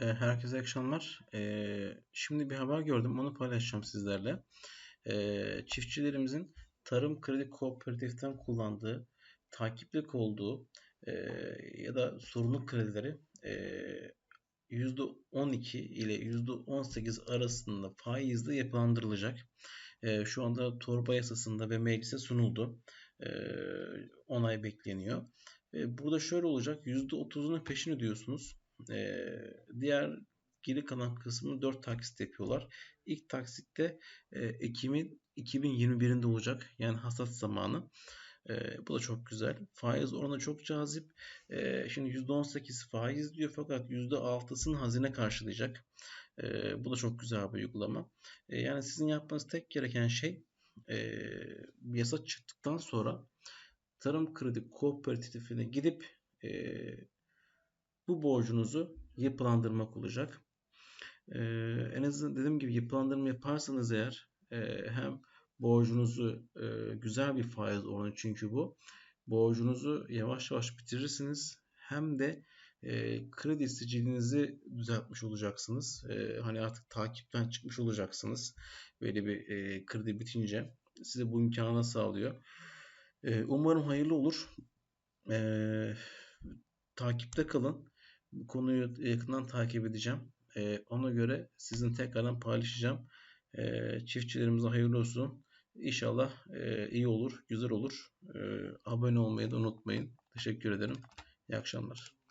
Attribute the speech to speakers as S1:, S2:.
S1: E, herkese akşamlar. E, şimdi bir haber gördüm. Onu paylaşacağım sizlerle. E, çiftçilerimizin Tarım Kredi Kooperatif'ten kullandığı, takiplik olduğu e, ya da sorunlu kredileri e, %12 ile %18 arasında faizle yapılandırılacak. E, şu anda torba yasasında ve meclise sunuldu. E, onay bekleniyor. E, burada şöyle olacak. %30'unun peşini ödüyorsunuz. E, diğer geri kalan kısmını 4 taksit yapıyorlar. İlk taksitte e, Ekim'in 2021'inde olacak. Yani hasat zamanı. E, bu da çok güzel. Faiz oranı çok cazip. E, şimdi %18 faiz diyor fakat %6'sını hazine karşılayacak. E, bu da çok güzel bir uygulama. E, yani sizin yapmanız tek gereken şey e, yasa çıktıktan sonra Tarım Kredi Kooperatifine gidip e, bu borcunuzu yapılandırmak olacak. E, en azından dediğim gibi yapılandırma yaparsanız eğer e, hem borcunuzu e, güzel bir faiz oranı çünkü bu. Borcunuzu yavaş yavaş bitirirsiniz. Hem de e, kredi sicilinizi düzeltmiş olacaksınız. E, hani artık takipten çıkmış olacaksınız. Böyle bir e, kredi bitince size bu imkanı sağlıyor. E, umarım hayırlı olur. E, takipte kalın. Bu konuyu yakından takip edeceğim. E, ona göre sizin tekrardan paylaşacağım. E, çiftçilerimize hayırlı olsun. İnşallah e, iyi olur, güzel olur. E, abone olmayı da unutmayın. Teşekkür ederim. İyi akşamlar.